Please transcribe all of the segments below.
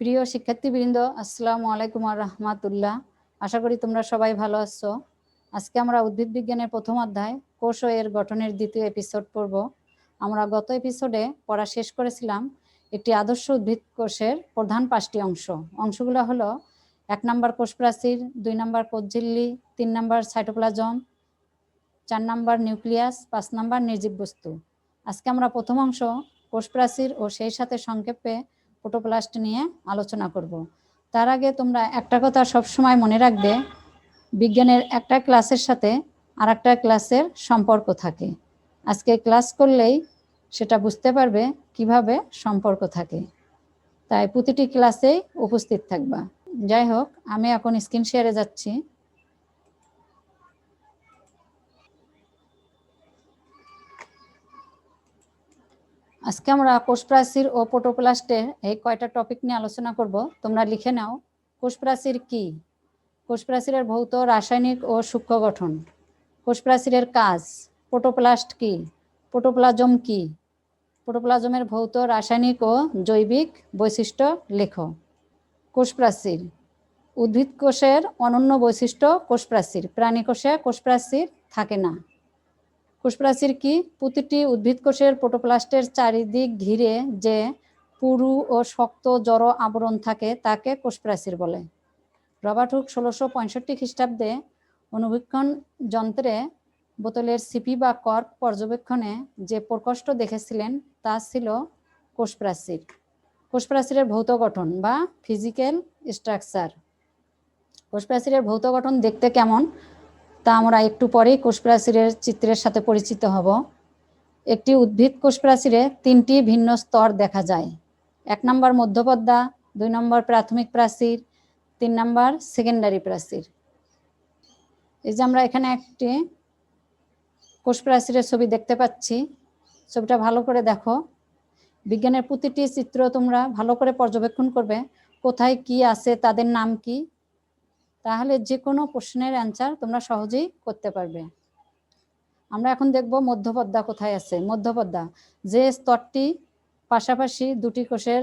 প্রিয় শিক্ষার্থীবৃন্দ, আসসালামু আলাইকুম আর রহমাতুল্লাহ। আশা করি তোমরা সবাই ভালো আছো। আজকে আমরা উদ্ভিদ বিজ্ঞানের প্রথম অধ্যায়, কোষ এর গঠনের দ্বিতীয় এপিসোড পড়ব। আমরা গত এপিসোডে পড়া শেষ করেছিলাম একটি আদর্শ উদ্ভিদ কোষের প্রধান পাঁচটি অংশ। অংশগুলো হলো এক নম্বর কোষ প্রাচীর দুই নম্বর কোষঝিল্লি, তিন নম্বর সাইটোপ্লাজম, চার নম্বর নিউক্লিয়াস, পাঁচ নম্বর নির্জীব বস্তু আজকে আমরা প্রথম অংশ কোষ প্রাচীর ও সেই সাথে সংক্ষেপে প্রোটোপ্লাস্ট নিয়ে আলোচনা করব। তার আগে তোমরা একটা কথা সবসময় মনে রাখবে, বিজ্ঞানের একটা ক্লাসের সাথে আর একটা ক্লাসের সম্পর্ক থাকে। আজকে ক্লাস করলেই সেটা বুঝতে পারবে কীভাবে সম্পর্ক থাকে। তাই প্রতিটি ক্লাসেই উপস্থিত থাকবা। যাই হোক, আমি এখন স্ক্রিন শেয়ারে যাচ্ছি। আজকে আমরা কোষ প্রাচীর ও প্রোটোপ্লাস্টের এই কয়টা টপিক নিয়ে আলোচনা করব। তোমরা লিখে নাও কোষ প্রাচীর কি? কোষ প্রাচীরের ভৌত, রাসায়নিক ও সূক্ষ্ম গঠন। কোষ প্রাচীরের কাজ পোটোপ্লাস্ট কি? পোটোপ্লাজম কি? পোটোপ্লাজমের ভৌত, রাসায়নিক ও জৈবিক বৈশিষ্ট্য লেখো। কোষ প্রাচীর উদ্ভিদ কোষের অনন্য বৈশিষ্ট্য কোষ প্রাচীর প্রাণী কোষে কোষ প্রাচীর থাকে না। কোষপ্রাচীর কি? প্রতিটি উদ্ভিদ কোষের প্রোটোপ্লাস্টের চারিদিক ঘিরে যে পুরু ও শক্ত জড় আবরণ থাকে, তাকে কোষপ্রাচীর বলে। রবার্ট হুক ষোলোশো পঁয়ষট্টি খ্রিস্টাব্দে অনুবীক্ষণ যন্ত্রে বোতলের সিপি বা কর্ক পর্যবেক্ষণে যে প্রকোষ্ঠ দেখেছিলেন, তা ছিল কোষপ্রাচীর কোষপ্রাচীরের ভৌত গঠন বা ফিজিক্যাল স্ট্রাকচার। কোষপ্রাচীরের ভৌত গঠন দেখতে কেমন? তা আমরা একটু পরেই কোষপ্রাচীরের চিত্রের সাথে পরিচিত হব। একটি উদ্ভিদ কোষপ্রাচীরে তিনটি ভিন্ন স্তর দেখা যায়। এক নম্বর মধ্যপদ্মা, দুই নম্বর প্রাথমিক প্রাচীর, তিন নম্বর সেকেন্ডারি প্রাচীর। এই যে আমরা এখানে একটি কোষপ্রাচীরের ছবি দেখতে পাচ্ছি। ছবিটা ভালো করে দেখো। বিজ্ঞানের প্রতিটি চিত্র তোমরা ভালো করে পর্যবেক্ষণ করবে। কোথায় কি আছে, তাদের নাম কি? তাহলে যে কোনো প্রশ্নের অ্যান্সার তোমরা সহজেই করতে পারবে। আমরা এখন দেখব মধ্যপদ্মা কোথায় আছে। মধ্যপদ্মা, যে স্তরটি পাশাপাশি দুটি কোষের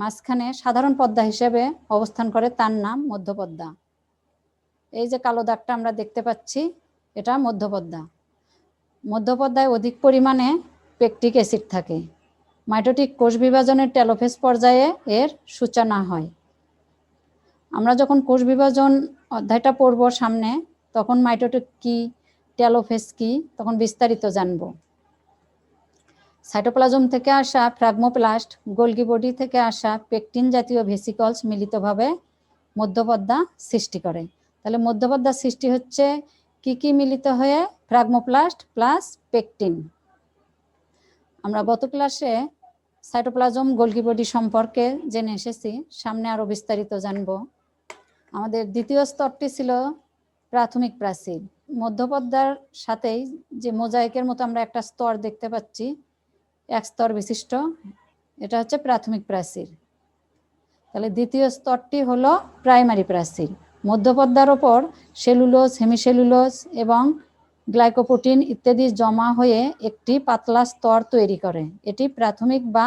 মাঝখানে সাধারণ পদ্মা হিসেবে অবস্থান করে তার নাম মধ্যপদ্মা। এই যে কালো দাগটা আমরা দেখতে পাচ্ছি, এটা মধ্যপদ্মা। মধ্যপদ্মায় অধিক পরিমাণে পেকটিক অ্যাসিড থাকে। মাইটোটিক কোষ বিভাজনের টেলোফেস পর্যায়ে এর সূচনা হয়। আমরা যখন কোষ বিভাজন অধ্যায়টা পড়ব সামনে, তখন মাইটোটিক কি টেলোফেস কি তখন বিস্তারিত জানব। সাইটোপ্লাজম থেকে আসা ফ্রাগমোপ্লাস্ট গোলগি বডি থেকে আসা পেকটিন জাতীয় ভেসিকলস মিলিতভাবে মধ্যপদ্মা সৃষ্টি করে। তাহলে মধ্যপদ্মা সৃষ্টি হচ্ছে কি কি মিলিত হয়ে? Phragmoplast plus pectin. আমরা গত ক্লাসে সাইটোপ্লাজম গোলগি বডি সম্পর্কে জেনে এসেছি, সামনে আরও বিস্তারিত জানব। আমাদের দ্বিতীয় স্তরটি ছিল প্রাথমিক প্রাচীর মধ্যপদ্মার সাথেই যে মোজাইকের মতো আমরা একটা স্তর দেখতে পাচ্ছি, এক স্তর বিশিষ্ট, এটা হচ্ছে প্রাথমিক প্রাচীর। তাহলে দ্বিতীয় স্তরটি হলো প্রাইমারি প্রাচীর। মধ্যপদ্মার ওপর সেলুলোজ, হেমিসেলুলোজ এবং গ্লাইকোপ্রোটিন ইত্যাদি জমা হয়ে একটি পাতলা স্তর তৈরি করে। এটি প্রাথমিক বা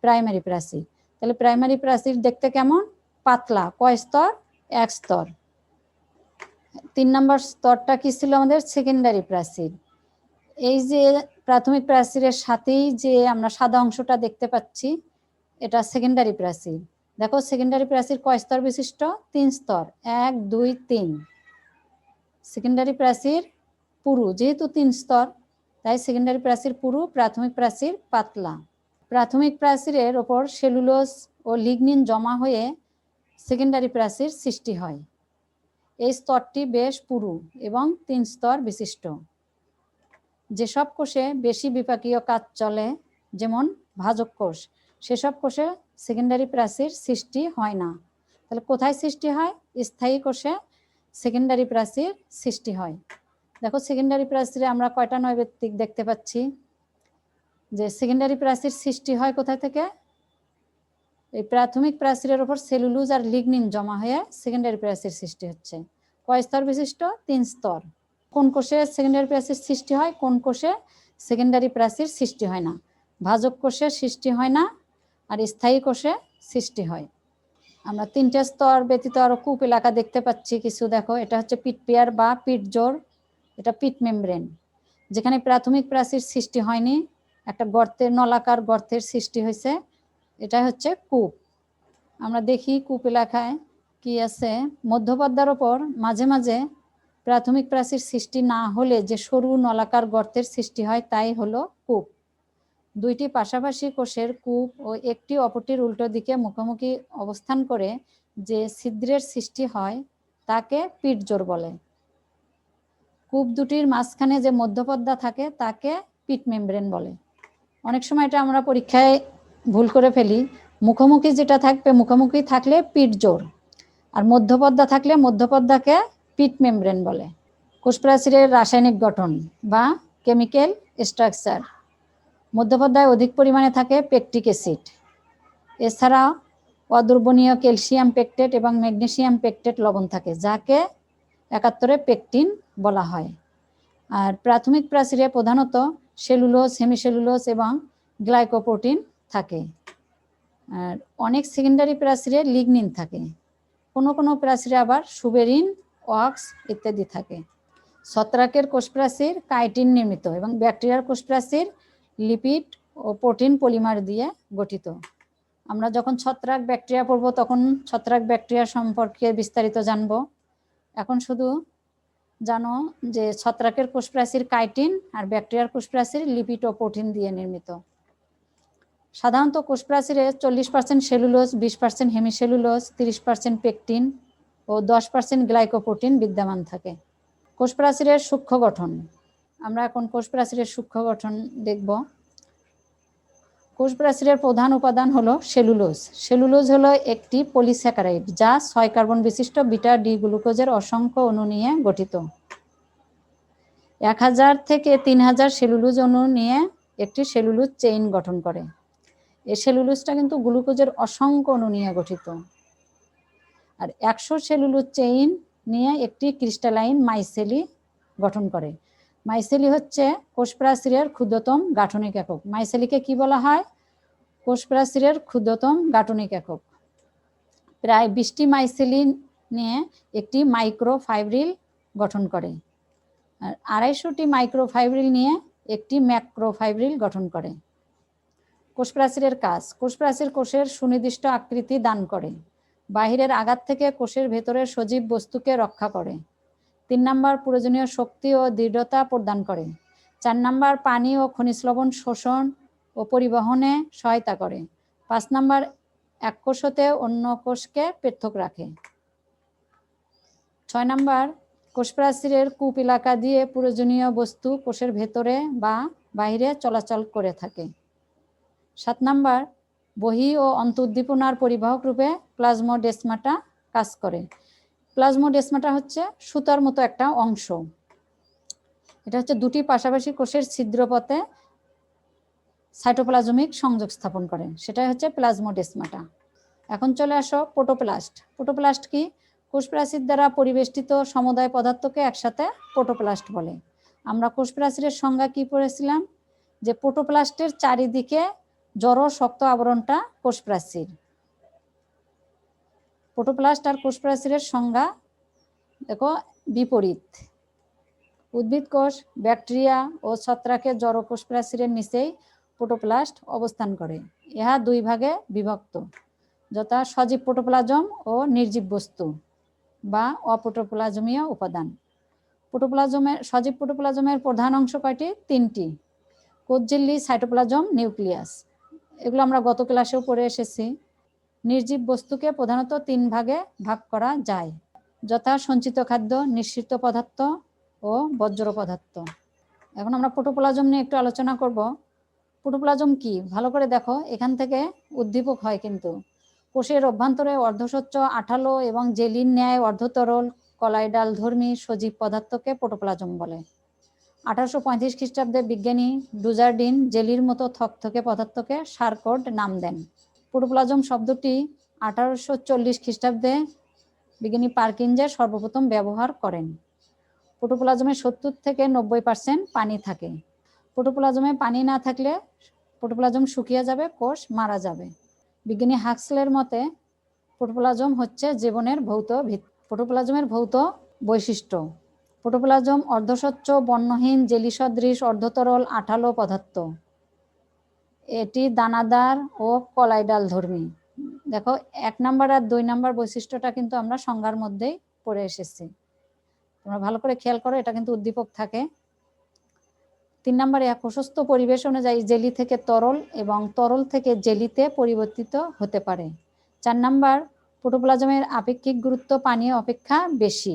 প্রাইমারি প্রাচীর। তাহলে প্রাইমারি প্রাচীর দেখতে কেমন? পাতলা। কয় স্তর? এক স্তর। তিন নম্বর স্তরটা কি ছিল আমাদের? সেকেন্ডারি প্রাচীর এই যে প্রাথমিক প্রাচীরের সাথেই যে আমরা সাদা অংশটা দেখতে পাচ্ছি, এটা সেকেন্ডারি প্রাচীর দেখো সেকেন্ডারি প্রাচীর কয় স্তর বিশিষ্ট? তিন স্তর। এক, দুই, তিন। সেকেন্ডারি প্রাচীর পুরু, যেহেতু তিন স্তর, তাই সেকেন্ডারি প্রাচীর পুরু, প্রাথমিক প্রাচীর পাতলা। প্রাথমিক প্রাচীরের ওপর সেলুলোস ও লিগনিন জমা হয়ে সেকেন্ডারি প্রাচীর সৃষ্টি হয়। এই স্তরটি বেশ পুরু এবং তিন স্তর বিশিষ্ট। যেসব কোষে বেশি বিপাকীয় কাজ চলে, যেমন ভাজক কোষ, সেসব কোষে সেকেন্ডারি প্রাচীর সৃষ্টি হয় না। তাহলে কোথায় সৃষ্টি হয়? স্থায়ী কোষে সেকেন্ডারি প্রাচীর সৃষ্টি হয়। দেখো, সেকেন্ডারি প্রাচীরে আমরা কয়টা নৈবেত্তিক দেখতে পাচ্ছি? যে সেকেন্ডারি প্রাচীর সৃষ্টি হয় কোথায় থেকে? এই প্রাথমিক প্রাচীরের উপর সেলুলুজ আর লিগনিন জমা হয়ে সেকেন্ডারি প্রাচীর সৃষ্টি হচ্ছে। কয় স্তর বিশিষ্ট? তিন স্তর। কোন কোষে সেকেন্ডারি প্রাচীর সৃষ্টি হয়? কোন কোষে সেকেন্ডারি প্রাচীর সৃষ্টি হয় না? ভাজক কোষে সৃষ্টি হয় না, আর স্থায়ী কোষে সৃষ্টি হয়। আমরা তিনটে স্তর ব্যতীত আরও কূপ এলাকা দেখতে পাচ্ছি। কিছু দেখো, এটা হচ্ছে পিট পেয়ার বা পিট জোর, এটা পিট মেমব্রেন। যেখানে প্রাথমিক প্রাচীর সৃষ্টি হয়নি, একটা গর্তের, নলাকার গর্তের সৃষ্টি হয়েছে। এটা হচ্ছে কূপ। আমরা দেখি কূপ এলাকায় কি আছে, মধ্যপদ্মার ওপর মাঝে মাঝে প্রাথমিক প্রাচীর সৃষ্টি না হলে যে সরু নলাকার গর্তের সৃষ্টি হয় তাই হলো কূপ। দুইটি পাশাপাশি কোষের কূপ ও একটি অপরটির উল্টো দিকে মুখোমুখি অবস্থান করে যে ছিদ্রের সৃষ্টি হয় তাকে পিটজোর বলে। কূপ দুটির মাঝখানে যে মধ্যপদ্মা থাকে তাকে পিট মেমব্রেন বলে। অনেক সময় এটা আমরা পরীক্ষায় ভুল করে ফেলি, মুখোমুখি যেটা থাকবে, মুখোমুখি থাকলে পিট জোর, আর মধ্যপদ্মা থাকলে মধ্যপদ্মাকে পিট মেমব্রেন বলে। কোষপ্রাচীরের রাসায়নিক গঠন বা কেমিক্যাল স্ট্রাকচার মধ্যপদ্মায় অধিক পরিমাণে থাকে পেকটিক অ্যাসিড। এছাড়া অদ্রবণীয় ক্যালসিয়াম পেকটেট এবং ম্যাগনেসিয়াম পেকটেট লবণ থাকে, যাকে একাত্তরে পেকটিন বলা হয়। আর প্রাথমিক প্রাচীরে প্রধানত সেলুলোজ, হেমিসেলুলোজ এবং গ্লাইকোপ্রোটিন থাকে। আর অনেক সেকেন্ডারি প্রাচীরে লিগনিন থাকে। কোনো কোনো প্রাচীরে আবার সুবেরিন, ওয়াক্স ইত্যাদি থাকে। ছত্রাকের কোষপ্রাচীর কাইটিন নির্মিত এবং ব্যাকটেরিয়ার কোষপ্রাচীর লিপিড ও প্রোটিন পলিমার দিয়ে গঠিত। আমরা যখন ছত্রাক ব্যাকটেরিয়া পড়ব তখন ছত্রাক ব্যাকটেরিয়া সম্পর্কে বিস্তারিত জানব। এখন শুধু জানো যে ছত্রাকের কোষপ্রাচীর কাইটিন আর ব্যাকটেরিয়ার কোষপ্রাচীর লিপিড ও প্রোটিন দিয়ে নির্মিত। সাধারণত কোষপ্রাচীরে চল্লিশ পার্সেন্ট সেলুলোজ বিশ পার্সেন্ট হেমিসেলুলোজ তিরিশ পার্সেন্ট পেকটিন ও দশ পার্সেন্ট গ্লাইকোপ্রোটিন বিদ্যমান থাকে। কোষপ্রাচীরের সূক্ষ্ম গঠন। আমরা এখন কোষপ্রাচীরের সূক্ষ্ম গঠন দেখব। কোষপ্রাচীরের প্রধান উপাদান হলো সেলুলোজ সেলুলোজ হলো একটি পলিস্যাকারাইড যা ছয় কার্বন বিশিষ্ট বিটা ডি গ্লুকোজের অসংখ্য অণু নিয়ে গঠিত। এক হাজার থেকে তিন হাজার সেলুলোজ অণু নিয়ে একটি সেলুলোজ চেইন গঠন করে। এই সেলুলোজটা কিন্তু গ্লুকোজের অসংখ্য অণু নিয়ে গঠিত। আর একশো সেলুলোজ চেইন নিয়ে একটি ক্রিস্টালাইন মাইসেলি গঠন করে। মাইসেলি হচ্ছে কোষপ্রাচীরের ক্ষুদ্রতম গাঠনিক একক। মাইসেলিকে কি বলা হয়? কোষপ্রাচীরের ক্ষুদ্রতম গাঠনিক একক। প্রায় বিশটি মাইসেলি নিয়ে একটি মাইক্রোফাইব্রিল গঠন করে। আর আড়াইশোটি মাইক্রোফাইব্রিল নিয়ে একটি ম্যাক্রোফাইব্রিল গঠন করে। কোষপ্রাচীরের কাজ। কোষপ্রাচীর কোষের সুনির্দিষ্ট আকৃতি দান করে। বাহিরের আঘাত থেকে কোষের ভেতরের সজীব বস্তুকে রক্ষা করে। তিন নাম্বার, প্রয়োজনীয় শক্তি ও দৃঢ়তা প্রদান করে। চার নাম্বার, পানি ও খনিজ লবণ শোষণ ও পরিবহনে সহায়তা করে। পাঁচ নাম্বার, এক কোষ হতে অন্য কোষকে পৃথক রাখে। ছয় নাম্বার, কোষপ্রাচীরের কূপ এলাকা দিয়ে প্রয়োজনীয় বস্তু কোষের ভেতরে বা বাইরে চলাচল করে থাকে। সাত নাম্বার, বহি ও অন্তউদ্দীপনার পরিবাহক রূপে প্লাজমোডেসমাটা কাজ করে। প্লাজমোডেসমাটা হচ্ছে সুতার মতো একটা অংশ। এটা হচ্ছে দুটি পাশাপাশি কোষের ছিদ্রপথে সাইটোপ্লাজমিক সংযোগ স্থাপন করে। সেটাই হচ্ছে প্লাজমোডেসমাটা। এখন চলে আসো পোটোপ্লাস্ট। পোটোপ্লাস্ট কি? কোষপ্রাচীর দ্বারা পরিবেষ্টিত সমুদায় পদার্থকে একসাথে পোটোপ্লাস্ট বলে। আমরা কোষপ্রাচীরের সংজ্ঞা কি পড়েছিলাম? যে পোটোপ্লাস্টের চারিদিকে জড় শক্ত আবরণটা কোষপ্রাচীর। পোটোপ্লাস্ট আর কোষপ্রাচীরের সংজ্ঞা দেখো, বিপরীত। উদ্ভিদ কোষ, ব্যাকটেরিয়া ও ছত্রাকের জড় কোষপ্রাচীরের নিচেই পোটোপ্লাস্ট অবস্থান করে। ইহা দুই ভাগে বিভক্ত। যথা সজীব পোটোপ্লাজম ও নির্জীব বস্তু বা অপোটোপ্লাজমীয় উপাদান। পোটোপ্লাজমের সজীব পোটোপ্লাজমের প্রধান অংশ কয়টি? তিনটি। কোজ্জিল্লি সাইটোপ্লাজম নিউক্লিয়াস। এগুলো আমরা গত ক্লাসেও পড়ে এসেছি। নির্জীব বস্তুকে প্রধানত তিন ভাগে ভাগ করা যায়। যথা সঞ্চিত খাদ্য, নিঃসৃত পদার্থ ও বজ্র পদার্থ। এখন আমরা প্রোটোপ্লাজম নিয়ে একটু আলোচনা করব। প্রোটোপ্লাজম কি? ভালো করে দেখো, এখান থেকে উদ্দীপক হয় কিন্তু। কোষের অভ্যন্তরে অর্ধস্বচ্ছ আঠালো এবং জেলির ন্যায় অর্ধতরল কলাইডাল ধর্মী সজীব পদার্থকে প্রোটোপ্লাজম বলে। আঠারোশো পঁয়ত্রিশ খ্রিস্টাব্দে বিজ্ঞানী ডুজারডিন জেলির মতো থকথকে পদার্থকে সারকোড নাম দেন। প্রোটোপ্লাজম শব্দটি আঠারোশো চল্লিশ খ্রিস্টাব্দে বিজ্ঞানী পার্কিনজার সর্বপ্রথম ব্যবহার করেন। প্রোটোপ্লাজমে সত্তর থেকে নব্বই পার্সেন্ট পানি থাকে। প্রোটোপ্লাজমে পানি না থাকলে প্রোটোপ্লাজম শুকিয়ে যাবে, কোষ মারা যাবে। বিজ্ঞানী হাক্সলের মতে প্রোটোপ্লাজম হচ্ছে জীবনের ভৌত ভিত- প্রোটোপ্লাজমের ভৌত বৈশিষ্ট্য। প্রোটোপ্লাজম অর্ধস্বচ্ছ, বর্ণহীন জেলি সদৃশ অর্ধতরল, আঠালো পদার্থ। এটি দানাদার ও কলাইডাল ধর্মী। দেখো, এক নাম্বার আর দুই নাম্বার বৈশিষ্ট্যটা কিন্তু আমরা সংজ্ঞার মধ্যেই পড়ে এসেছি। তোমরা ভালো করে খেয়াল করো, এটা কিন্তু উদ্দীপক থাকে। তিন নম্বরে এক প্রশস্ত পরিবেশ অনুযায়ী জেলি থেকে তরল এবং তরল থেকে জেলিতে পরিবর্তিত হতে পারে। চার নাম্বার প্রোটোপ্লাজমের আপেক্ষিক গুরুত্ব পানীয় অপেক্ষা বেশি।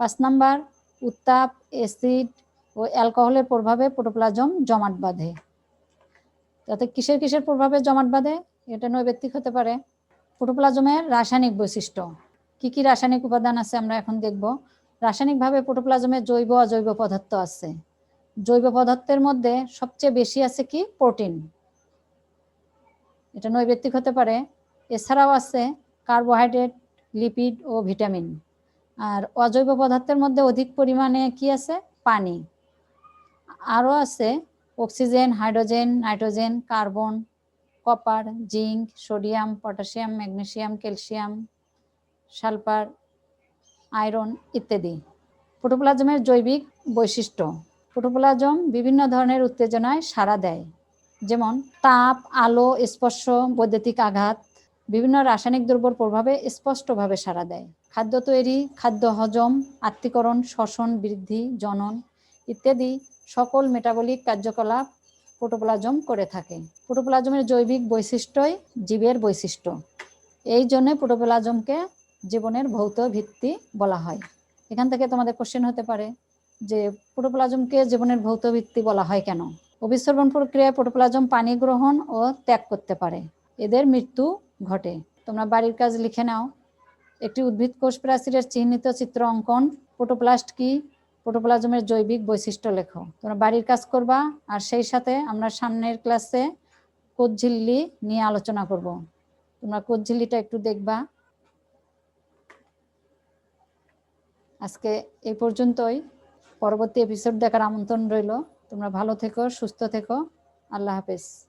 পাঁচ নাম্বার উত্তাপ, অ্যাসিড ও অ্যালকোহলের প্রভাবে প্রোটোপ্লাজম জমাট বাঁধে। তাতে কিসের কিসের প্রভাবে জমাট বাঁধে? এটা নৈবেত্তিক হতে পারে। প্রোটোপ্লাজমের রাসায়নিক বৈশিষ্ট্য। কি কি রাসায়নিক উপাদান আছে আমরা এখন দেখব। রাসায়নিকভাবে প্রোটোপ্লাজমে জৈব, অজৈব পদার্থ আছে। জৈব পদার্থের মধ্যে সবচেয়ে বেশি আছে কি? প্রোটিন। এটা নৈবেত্তিক হতে পারে। এছাড়াও আছে কার্বোহাইড্রেট, লিপিড ও ভিটামিন। আর অজৈব পদার্থের মধ্যে অধিক পরিমাণে কি আছে? পানি। আরও আছে oxygen, hydrogen, nitrogen, carbon, copper, zinc, sodium, potassium, magnesium, calcium, sulphur, iron ইত্যাদি। প্রোটোপ্লাজমের জৈবিক বৈশিষ্ট্য। প্রোটোপ্লাজম বিভিন্ন ধরনের উত্তেজনায় সাড়া দেয়। যেমন তাপ, আলো, স্পর্শ, বৈদ্যুতিক আঘাত বিভিন্ন রাসায়নিক দ্রব্যর প্রভাবে স্পষ্টভাবে সাড়া দেয়। খাদ্য তৈরি, খাদ্য হজম, আত্তীকরণ, শ্বসন, বৃদ্ধি, জনন ইত্যাদি সকল মেটাবলিক কার্যকলাপ প্রোটোপ্লাজম করে থাকে। প্রোটোপ্লাজমের জৈবিক বৈশিষ্ট্যই জীবের বৈশিষ্ট্য। এই জন্য প্রোটোপ্লাজমকে জীবনের ভৌত ভিত্তি বলা হয়। এখান থেকে তোমাদের কোশ্চেন হতে পারে যে প্রোটোপ্লাজমকে জীবনের ভৌত ভিত্তি বলা হয় কেন? অভিসরণ প্রক্রিয়ায় প্রোটোপ্লাজম পানি গ্রহণ ও ত্যাগ করতে পারে। এদের মৃত্যু ঘটে। তোমরা বাড়ির কাজ লিখে নাও। একটি উদ্ভিদ কোষ প্রাচীরের চিহ্নিত চিত্র অঙ্কন। পোটোপ্লাস্ট কি? প্রোটোপ্লাজমের জৈবিক বৈশিষ্ট্য লেখো। তোমরা বাড়ির কাজ করবা আর সেই সাথে আমরা সামনের ক্লাসে কোচঝিল্লি নিয়ে আলোচনা করব। তোমরা কোচঝিল্লিটা একটু দেখবা। আজকে এই পর্যন্তই। পরবর্তী এপিসোড দেখার আমন্ত্রণ রইল। তোমরা ভালো থেকো, সুস্থ থেকো। আল্লাহ হাফেজ।